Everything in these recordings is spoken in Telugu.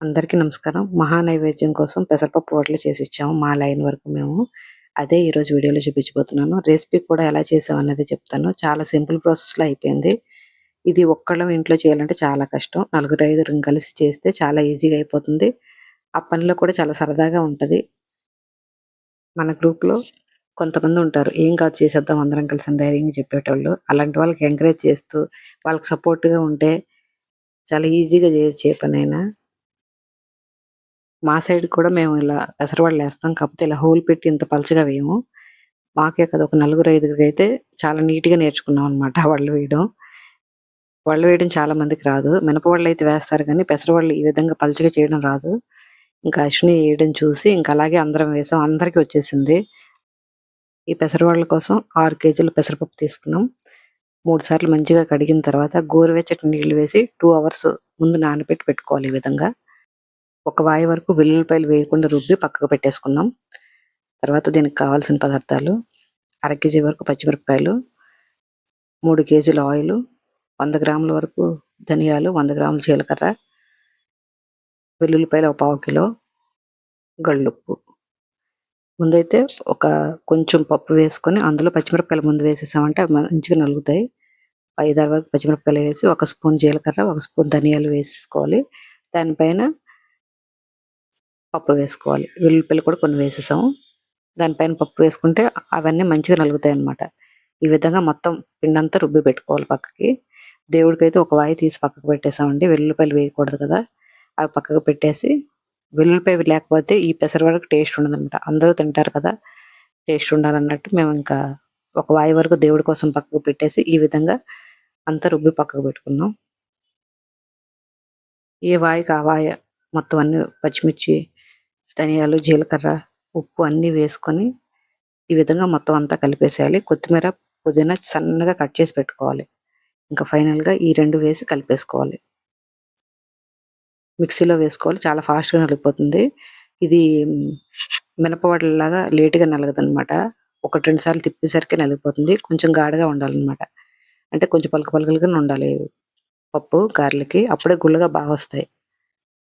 అందరికీ నమస్కారం. మహా నైవేద్యం కోసం పెసరపప్పు వడలు చేసి ఇచ్చాము మా లైన్ వరకు మేము. అదే ఈరోజు వీడియోలో చూపించబోతున్నాను. రెసిపీ కూడా ఎలా చేసాం అనేది చెప్తాను. చాలా సింపుల్ ప్రాసెస్లో అయిపోయింది. ఇది ఒక్కళ్ళం ఇంట్లో చేయాలంటే చాలా కష్టం. నలుగురు ఐదు కలిసి చేస్తే చాలా ఈజీగా అయిపోతుంది. ఆ పనిలో కూడా చాలా సరదాగా ఉంటుంది. మన గ్రూప్లో కొంతమంది ఉంటారు. ఏం కాదు చేసేద్దాం అందరం కలిసి ధైర్యంగా చెప్పేటోళ్ళు. అలాంటి వాళ్ళకి ఎంకరేజ్ చేస్తూ వాళ్ళకి సపోర్ట్గా ఉంటే చాలా ఈజీగా చేయొచ్చు ఏ పనైనా మా సైడ్ కూడా మేము ఇలా పెసరవాళ్ళు వేస్తాం కాకపోతే ఇలా హోల్ పెట్టి ఇంత పలచగా వేయము. మాకే కదా ఒక నలుగురు ఐదుగురికి అయితే చాలా నీట్గా నేర్చుకున్నాం అనమాట వాళ్ళు వేయడం. వాళ్ళు వేయడం చాలా మందికి రాదు. మినపవాళ్ళు అయితే వేస్తారు కానీ పెసరవాళ్ళు ఈ విధంగా పలచగా చేయడం రాదు. ఇంకా అశ్విని వేయడం చూసి ఇంకా అలాగే అందరం వేసాం. అందరికీ వచ్చేసింది. ఈ పెసరవాళ్ళ కోసం ఆరు కేజీల పెసరపప్పు తీసుకున్నాం. మూడు సార్లు మంచిగా కడిగిన తర్వాత గోరువెచ్చటి నీళ్ళు వేసి టూ అవర్స్ ముందు నానబెట్టి పెట్టుకోవాలి ఈ విధంగా. ఒక వాయి వరకు వెల్లుల్లిపాయలు వేయకుండా రుబ్బి పక్కకు పెట్టేసుకున్నాం. తర్వాత దీనికి కావాల్సిన పదార్థాలు అర కేజీ వరకు పచ్చిమిరపకాయలు మూడు కేజీల ఆయిల్ వంద గ్రాముల వరకు ధనియాలు వంద గ్రాముల జీలకర్ర వెల్లుల్లిపాయలు ఒక పావు కిలో గళ్ళుప్పు. ముందైతే ఒక కొంచెం పప్పు వేసుకొని అందులో పచ్చిమిరపకాయలు ముందు వేసేసామంటే అవి మంచిగా నలుగుతాయి. ఐదారు వరకు పచ్చిమిరపకాయలు వేసి ఒక స్పూన్ జీలకర్ర ఒక స్పూన్ ధనియాలు వేసుకోవాలి దానిపైన పప్పు వేసుకోవాలి. వెల్లుల్లిపల్లి కూడా కొన్ని వేసేసాము. దానిపైన పప్పు వేసుకుంటే అవన్నీ మంచిగా నలుగుతాయి అన్నమాట ఈ విధంగా మొత్తం పిండంతా రుబ్బి పెట్టుకోవాలి పక్కకి. దేవుడికైతే ఒక వాయి తీసి పక్కకు పెట్టేసామండి. వెల్లుల్లిపాయలు వేయకూడదు కదా. అవి పక్కకు పెట్టేసి వెల్లుల్లిపాయ లేకపోతే ఈ పెసర వరకు టేస్ట్ ఉండదన్నమాట. అందరూ తింటారు కదా. టేస్ట్ ఉండాలన్నట్టు మేము ఇంకా ఒక వాయి వరకు దేవుడి కోసం పక్కకు పెట్టేసి ఈ విధంగా అంతా రుబ్బి పక్కకు పెట్టుకున్నాం. ఏ వాయికి ఆ వాయ మొత్తం అన్ని పచ్చిమిర్చి ధనియాలు జీలకర్ర ఉప్పు అన్నీ వేసుకొని ఈ విధంగా మొత్తం అంతా కలిపేసేయాలి. కొత్తిమీర పుదీనా సన్నగా కట్ చేసి పెట్టుకోవాలి. ఇంకా ఫైనల్గా ఈ రెండు వేసి కలిపేసుకోవాలి. మిక్సీలో వేసుకోవాలి. చాలా ఫాస్ట్గా నలిగిపోతుంది. ఇది మినపవడలాగా లేటుగా నలగదు అనమాట ఒకటి రెండు సార్లు తిప్పేసరికి నలిగిపోతుంది. కొంచెం గాఢగా ఉండాలన్నమాట. అంటే కొంచెం పలక పలకలుగా ఉండాలి. పప్పు గారెలకి అప్పుడే గుళ్ళగా బాగా వస్తాయి.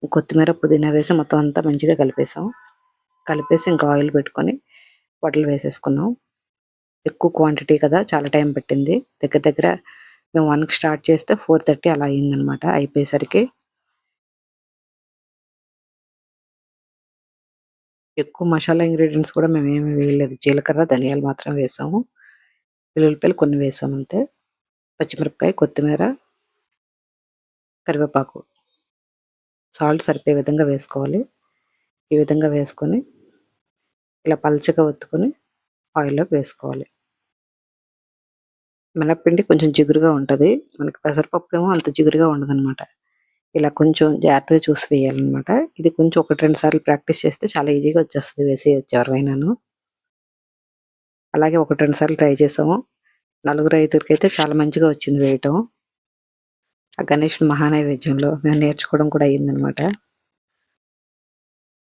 కొత్తిమీర పుదీనా వేసి మొత్తం అంతా మంచిగా కలిపేసాం. కలిపేసి ఇంకా ఆయిల్ పెట్టుకొని వడలు వేసేసుకున్నాం. ఎక్కువ క్వాంటిటీ కదా చాలా టైం పెట్టింది. దగ్గర దగ్గర మేము వన్కి స్టార్ట్ చేస్తే ఫోర్ థర్టీ అలా అయిందనమాట అయిపోయేసరికి. ఎక్కువ మసాలా ఇంగ్రీడియంట్స్ కూడా మేము ఏమి వేయలేదు. జీలకర్ర ధనియాలు మాత్రం వేసాము. వెల్లుల్లిపాయలు కొన్ని వేసాము అంతే. పచ్చిమిరపకాయ కొత్తిమీర కరివేపాకు. సాల్ట్ సరిపోయే విధంగా వేసుకోవాలి. ఈ విధంగా వేసుకొని ఇలా పల్చగా ఒత్తుకొని ఆయిల్లోకి వేసుకోవాలి. మినప్పిండి కొంచెం జిగురుగా ఉంటుంది. మనకి పెసరపప్పు ఏమో అంత జిగురుగా ఉండదు అనమాట ఇలా కొంచెం జాగ్రత్తగా చూసి వేయాలన్నమాట. ఇది కొంచెం ఒకటి రెండు సార్లు ప్రాక్టీస్ చేస్తే చాలా ఈజీగా వచ్చేస్తుంది వేసేయచ్చు ఎవరైనాను అలాగే ఒకటి రెండు సార్లు ట్రై చేసాము. నలుగురు ఐదుగురికి అయితే చాలా మంచిగా వచ్చింది వేయటం. ఆ గణేష్ మహానైవేద్యంలో మేము నేర్చుకోవడం కూడా అయ్యిందనమాట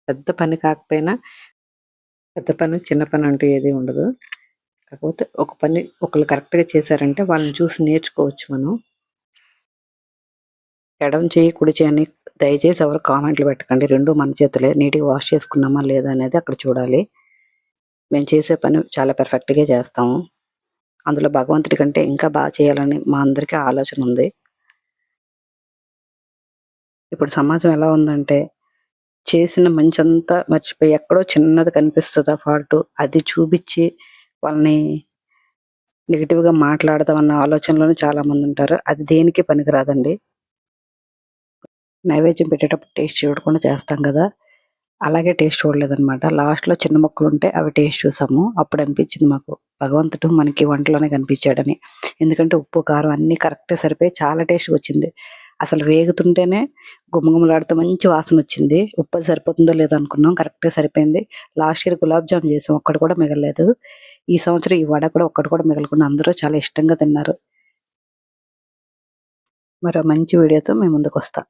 పెద్ద పని కాకపోయినా పెద్ద పని చిన్న పని అంటూ ఏది ఉండదు. కాకపోతే ఒక పని ఒకళ్ళు కరెక్ట్గా చేశారంటే వాళ్ళని చూసి నేర్చుకోవచ్చు మనం. ఎడం చేయి కుడి చేయని దయచేసి ఎవరు కామెంట్లు పెట్టకండి. రెండు మన చేతులే. నీట్గా వాష్ చేసుకున్నామా లేదా అనేది అక్కడ చూడాలి. మేము చేసే పని చాలా పర్ఫెక్ట్గా చేస్తాము. అందులో భగవంతుడి కంటే ఇంకా బాగా చేయాలని మా అందరికీ ఆలోచన ఉంది. ఇప్పుడు సమాజం ఎలా ఉందంటే చేసిన మంచి అంతా మర్చిపోయి ఎక్కడో చిన్నది కనిపిస్తుంది ఆ ఫాల్ట్. అది చూపించి వాళ్ళని నెగిటివ్గా మాట్లాడదామన్న ఆలోచనలోనే చాలా మంది ఉంటారు. అది దేనికి పనికిరాదండి. నైవేద్యం పెట్టేటప్పుడు టేస్ట్ చూడకుండా చేస్తాం కదా. అలాగే టేస్ట్ చూడలేదన్నమాట. లాస్ట్లో చిన్న మొక్కలు ఉంటే అవి టేస్ట్ చూసాము. అప్పుడు అనిపించింది మాకు. భగవంతుడు మనకి వంటలోనే కనిపించాడని. ఎందుకంటే ఉప్పు కారం అన్నీ కరెక్ట్గా సరిపోయి చాలా టేస్ట్ వచ్చింది. అసలు వేగుతుంటేనే గుమ్మగుమ్మలాడుతూ మంచి వాసన వచ్చింది. ఉప్పు సరిపోతుందో లేదో అనుకున్నాం. కరెక్ట్గా సరిపోయింది. లాస్ట్ ఇయర్ గులాబ్ జామ్ చేసాం. ఒక్కటి కూడా మిగలలేదు. ఈ సంవత్సరం ఈ వడ కూడా ఒక్కటి కూడా మిగలకుండా అందరూ చాలా ఇష్టంగా తిన్నారు. మరో మంచి వీడియోతో మేము ముందుకు వస్తాం.